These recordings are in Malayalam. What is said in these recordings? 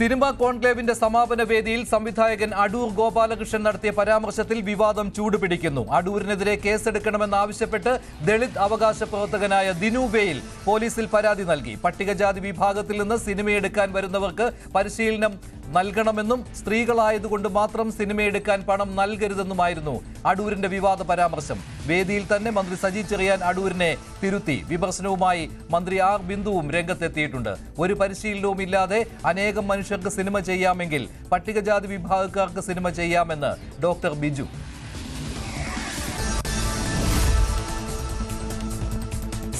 സിനിമാ കോൺക്ലേവിന്റെ സമാപന വേദിയിൽ സംവിധായകൻ അടൂർ ഗോപാലകൃഷ്ണൻ നടത്തിയ പരാമർശത്തിൽ വിവാദം ചൂടുപിടിക്കുന്നു. അടൂരിനെതിരെ കേസെടുക്കണമെന്നാവശ്യപ്പെട്ട് ദളിത് അവകാശ പ്രവർത്തകനായ ദിനു ബേയിൽ പോലീസിൽ പരാതി നൽകി. പട്ടികജാതി വിഭാഗത്തിൽ നിന്ന് സിനിമയെടുക്കാൻ വരുന്നവർക്ക് പരിശീലനം നൽകണമെന്നും സ്ത്രീകളായതുകൊണ്ട് മാത്രം സിനിമയെടുക്കാൻ പണം നൽകരുതെന്നുമായിരുന്നു അടൂരിന്റെ വിവാദ പരാമർശം. വേദിയിൽ തന്നെ മന്ത്രി സജി ചെറിയാൻ അടൂരിനെ തിരുത്തി. വിമർശനവുമായി മന്ത്രി ആർ ബിന്ദുവും രംഗത്തെത്തിയിട്ടുണ്ട്. ഒരു പരിശീലനവും ഇല്ലാതെ അനേകം മനുഷ്യർക്ക് സിനിമ ചെയ്യാമെങ്കിൽ പട്ടികജാതി വിഭാഗക്കാർക്ക് സിനിമ ചെയ്യാമെന്ന് ഡോക്ടർ ബിജു.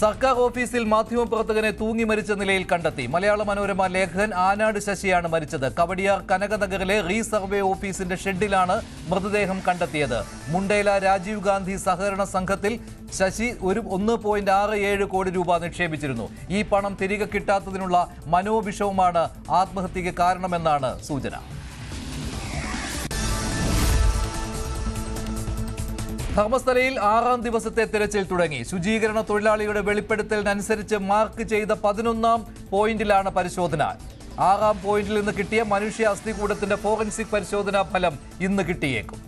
സർക്കാർ ഓഫീസിൽ മാധ്യമപ്രവർത്തകനെ തൂങ്ങി മരിച്ച നിലയിൽ കണ്ടെത്തി. മലയാള മനോരമ ലേഖകൻ ആനാട് ശശിയാണ് മരിച്ചത്. കവടിയാർ കനകനഗറിലെ റീസർവേ ഓഫീസിന്റെ ഷെഡിലാണ് മൃതദേഹം കണ്ടെത്തിയത്. മുണ്ടേല രാജീവ് ഗാന്ധി സഹകരണ സംഘത്തിൽ ശശി ഒരു ഒന്ന് പോയിന്റ് ആറ് ഏഴ് കോടി രൂപ നിക്ഷേപിച്ചിരുന്നു. ഈ പണം തിരികെ കിട്ടാത്തതിനുള്ള മനോവിഷവുമാണ് ആത്മഹത്യക്ക് കാരണമെന്നാണ് സൂചന. ധർമ്മസ്ഥലയിൽ ആറാം ദിവസത്തെ തിരച്ചിൽ തുടങ്ങി. ശുചീകരണ തൊഴിലാളിയുടെ വെളിപ്പെടുത്തലിനനുസരിച്ച് മാർക്ക് ചെയ്ത പതിനൊന്നാം പോയിന്റിലാണ് പരിശോധന. ആറാം പോയിന്റിൽ നിന്ന് കിട്ടിയ മനുഷ്യ അസ്ഥികൂടത്തിന്റെ ഫോറൻസിക് പരിശോധനാ ഫലം ഇന്ന് കിട്ടിയേക്കും.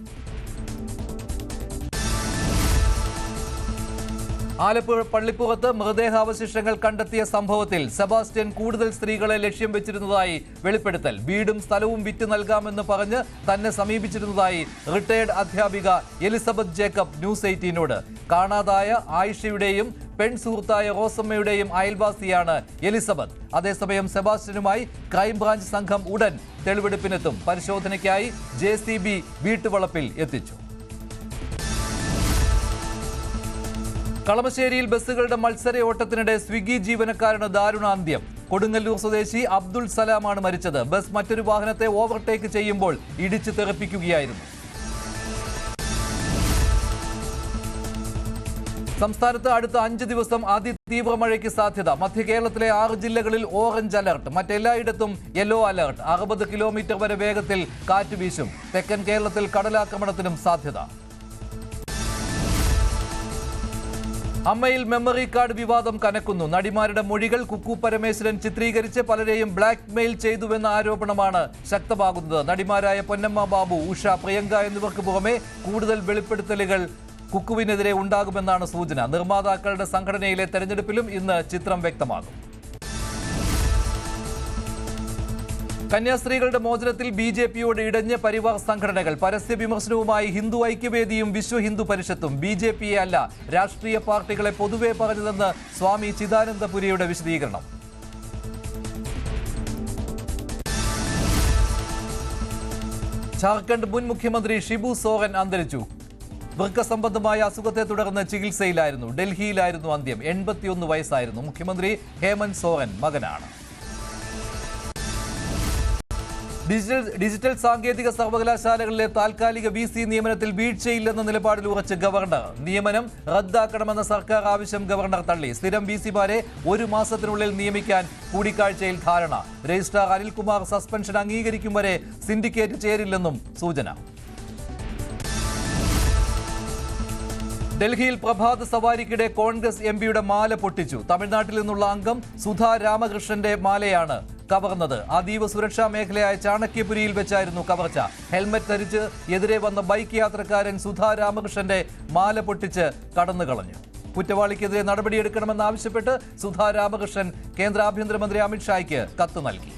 ആലപ്പുഴ പള്ളിപ്പുറത്ത് മൃതദേഹാവശിഷ്ടങ്ങൾ കണ്ടെത്തിയ സംഭവത്തിൽ സെബാസ്റ്റ്യൻ കൂടുതൽ സ്ത്രീകളെ ലക്ഷ്യം വെച്ചിരുന്നതായി വെളിപ്പെടുത്തൽ. വീടും സ്ഥലവും വിറ്റ് നൽകാമെന്ന് പറഞ്ഞ് തന്നെ സമീപിച്ചിരുന്നതായി റിട്ടയർഡ് അധ്യാപിക എലിസബത്ത് ജേക്കബ് ന്യൂസ് എയ്റ്റീനോട്. കാണാതായ ആയിഷയുടെയും പെൺ സുഹൃത്തായ റോസമ്മയുടെയും അയൽവാസിയാണ് എലിസബത്ത്. അതേസമയം സെബാസ്റ്റ്യനുമായി ക്രൈംബ്രാഞ്ച് സംഘം ഉടൻ തെളിവെടുപ്പിനെത്തും. പരിശോധനയ്ക്കായി ജെ വീട്ടുവളപ്പിൽ എത്തിച്ചു. കളമശ്ശേരിയിൽ ബസ്സുകളുടെ മത്സര ഓട്ടത്തിനിടെ സ്വിഗ്ഗി ജീവനക്കാരന് ദാരുണാന്ത്യം. കൊടുങ്ങല്ലൂർ സ്വദേശി അബ്ദുൾ സലാമാണ് മരിച്ചത്. ബസ് മറ്റൊരു വാഹനത്തെ ഓവർടേക്ക് ചെയ്യുമ്പോൾ ഇടിച്ചു തെറിപ്പിക്കുകയായിരുന്നു. സംസ്ഥാനത്ത് അടുത്ത അഞ്ച് ദിവസം അതിതീവ്ര മഴയ്ക്ക് സാധ്യത. മധ്യ കേരളത്തിലെ ആറ് ജില്ലകളിൽ ഓറഞ്ച് അലർട്ട്. മറ്റെല്ലായിടത്തും യെല്ലോ അലർട്ട്. അറുപത് കിലോമീറ്റർ വരെ വേഗത്തിൽ കാറ്റ് വീശും. തെക്കൻ കേരളത്തിൽ കടലാക്രമണത്തിനും സാധ്യത. അമ്മയിൽ മെമ്മറി കാർഡ് വിവാദം കനക്കുന്നു. നടിമാരുടെ മൊഴികൾ കുക്കു പരമേശ്വരൻ ചിത്രീകരിച്ച് പലരെയും ബ്ലാക്ക് മെയിൽ ചെയ്തുവെന്ന ആരോപണമാണ് ശക്തമാകുന്നത്. നടിമാരായ പൊന്നമ്മ ബാബു ഉഷ പ്രിയങ്ക എന്നിവർക്ക് പുറമെ കൂടുതൽ വെളിപ്പെടുത്തലുകൾ കുക്കുവിനെതിരെ ഉണ്ടാകുമെന്നാണ് സൂചന. നിർമ്മാതാക്കളുടെ സംഘടനയിലെ തെരഞ്ഞെടുപ്പിലും ഇന്ന് ചിത്രം വ്യക്തമാകും. കന്യാസ്ത്രീകളുടെ മോചനത്തിൽ ബി ജെ പിയോട് ഇടഞ്ഞ പരിവാർ സംഘടനകൾ പരസ്യ വിമർശനവുമായി ഹിന്ദു ഐക്യവേദിയും വിശ്വ ഹിന്ദു പരിഷത്തും ബി ജെ പിയെ അല്ല രാഷ്ട്രീയ പാർട്ടികളെ പൊതുവെ പറഞ്ഞതെന്ന് സ്വാമി ചിദാനന്ദപുരിയുടെ വിശദീകരണം. ജാർഖണ്ഡ് മുൻ മുഖ്യമന്ത്രി ഷിബു സോറൻ അന്തരിച്ചു. വൃക്ക സംബന്ധമായ അസുഖത്തെ തുടർന്ന് ചികിത്സയിലായിരുന്നു. ഡൽഹിയിലായിരുന്നു അന്ത്യം. എൺപത്തിയൊന്ന് വയസ്സായിരുന്നു മുഖ്യമന്ത്രി ഹേമന്ത് സോറൻ മകനാണ്. ഡിജിറ്റൽ ഡിജിറ്റൽ സാങ്കേതിക സർവകലാശാലകളിലെ താൽക്കാലിക വി സി നിയമനത്തിൽ വീഴ്ചയില്ലെന്ന നിലപാടിൽ ഉറച്ച് ഗവർണർ. നിയമനം റദ്ദാക്കണമെന്ന സർക്കാർ ആവശ്യം ഗവർണർ തള്ളി. സ്ഥിരം വി സിമാരെ ഒരു മാസത്തിനുള്ളിൽ നിയമിക്കാൻ കൂടിക്കാഴ്ചയിൽ ധാരണ. രജിസ്ട്രാർ അനിൽകുമാർ സസ്പെൻഷൻ അംഗീകരിക്കും വരെ സിൻഡിക്കേറ്റ് ചേരില്ലെന്നും സൂചന. ഡൽഹിയിൽ പ്രഭാത സവാരിക്കിടെ കോൺഗ്രസ് എം പിയുടെ മാല പൊട്ടിച്ചു. തമിഴ്നാട്ടിൽ നിന്നുള്ള അംഗം സുധാ രാമകൃഷ്ണന്റെ മാലയാണ് കവർന്നത്. അതീവ സുരക്ഷാ മേഖലയായ ചാണക്യപുരിയിൽ വെച്ചായിരുന്നു കവർച്ച. ഹെൽമറ്റ് ധരിച്ച് എതിരെ വന്ന ബൈക്ക് യാത്രക്കാരൻ സുധാ രാമകൃഷ്ണന്റെ മാല പൊട്ടിച്ച് കടന്നുകളഞ്ഞു കുറ്റവാളിക്കെതിരെ നടപടിയെടുക്കണമെന്നാവശ്യപ്പെട്ട് സുധാ രാമകൃഷ്ണൻ കേന്ദ്ര ആഭ്യന്തരമന്ത്രി അമിത്ഷായ്ക്ക് കത്ത് നൽകി.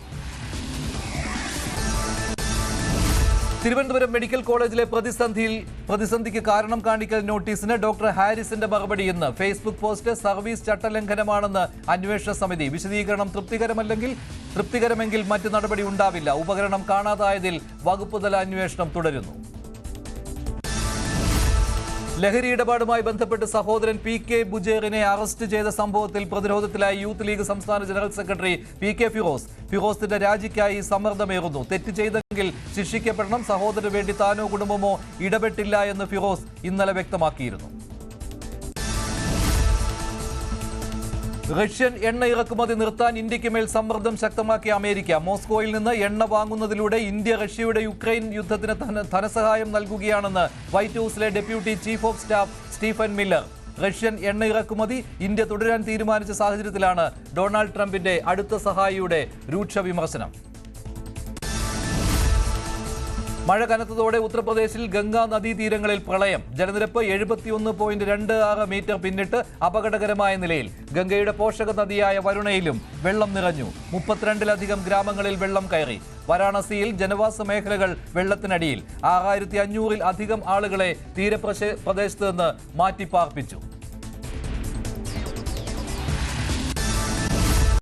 തിരുവനന്തപുരം മെഡിക്കൽ കോളേജിലെ പ്രതിസന്ധിയിൽ പ്രതിസന്ധിക്ക് കാരണം കാണിക്കൽ നോട്ടീസിന് ഡോക്ടർ ഹാരിസിന്റെ മറുപടി ഇന്ന്. ഫേസ്ബുക്ക് പോസ്റ്റ് സർവീസ് ചട്ടലംഘനമാണെന്ന് അന്വേഷണ സമിതി. വിശദീകരണം തൃപ്തികരമല്ലെങ്കിൽ തൃപ്തികരമെങ്കിൽ മറ്റു നടപടി ഉണ്ടാവില്ല. ഉപകരണം കാണാതായതിൽ വകുപ്പുതല അന്വേഷണം തുടരുന്നു. ലഹരി ഇടപാടുമായി ബന്ധപ്പെട്ട് സഹോദരൻ പി കെ ബുജേറിനെ അറസ്റ്റ് ചെയ്ത സംഭവത്തിൽ പ്രതിരോധത്തിലായി യൂത്ത് ലീഗ് സംസ്ഥാന general secretary P K Firoz. ഫിറോസിന്റെ രാജിക്കായി സമ്മർദ്ദമേറുന്നു. തെറ്റ് ചെയ്തെങ്കിൽ ശിക്ഷിക്കപ്പെടണം. സഹോദരന് വേണ്ടി താനോ കുടുംബമോ ഇടപെട്ടില്ല എന്ന് ഫിറോസ് ഇന്നലെ വ്യക്തമാക്കിയിരുന്നു. റഷ്യൻ എണ്ണ ഇറക്കുമതി നിർത്താൻ ഇന്ത്യയ്ക്ക് മേൽ സമ്മർദ്ദം ശക്തമാക്കിയ അമേരിക്ക. മോസ്കോയിൽ നിന്ന് എണ്ണ വാങ്ങുന്നതിലൂടെ ഇന്ത്യ റഷ്യയുടെ യുക്രൈൻ യുദ്ധത്തിന് ധന- ധനസഹായം നൽകുകയാണെന്ന് വൈറ്റ് ഹൌസിലെ deputy chief of staff Stephen Miller. Russian എണ്ണ ഇറക്കുമതി ഇന്ത്യ തുടരാൻ തീരുമാനിച്ച സാഹചര്യത്തിലാണ് ഡൊണാൾഡ് ട്രംപിന്റെ അടുത്ത സഹായിയുടെ രൂക്ഷ വിമർശനം. മഴ കനത്തതോടെ ഉത്തർപ്രദേശിൽ ഗംഗാ നദീതീരങ്ങളിൽ പ്രളയം. ജലനിരപ്പ് എഴുപത്തിയൊന്ന് പോയിന്റ് രണ്ട് ആറ് മീറ്റർ പിന്നിട്ട് അപകടകരമായ നിലയിൽ. ഗംഗയുടെ പോഷക നദിയായ വരുണയിലും വെള്ളം നിറഞ്ഞു. മുപ്പത്തിരണ്ടിലധികം ഗ്രാമങ്ങളിൽ വെള്ളം കയറി. വാരാണസിയിൽ ജനവാസ മേഖലകൾ വെള്ളത്തിനടിയിൽ. ആറായിരത്തി അഞ്ഞൂറിൽ അധികം ആളുകളെ തീരപ്രദേശത്ത് നിന്ന് മാറ്റിപ്പാർപ്പിച്ചു.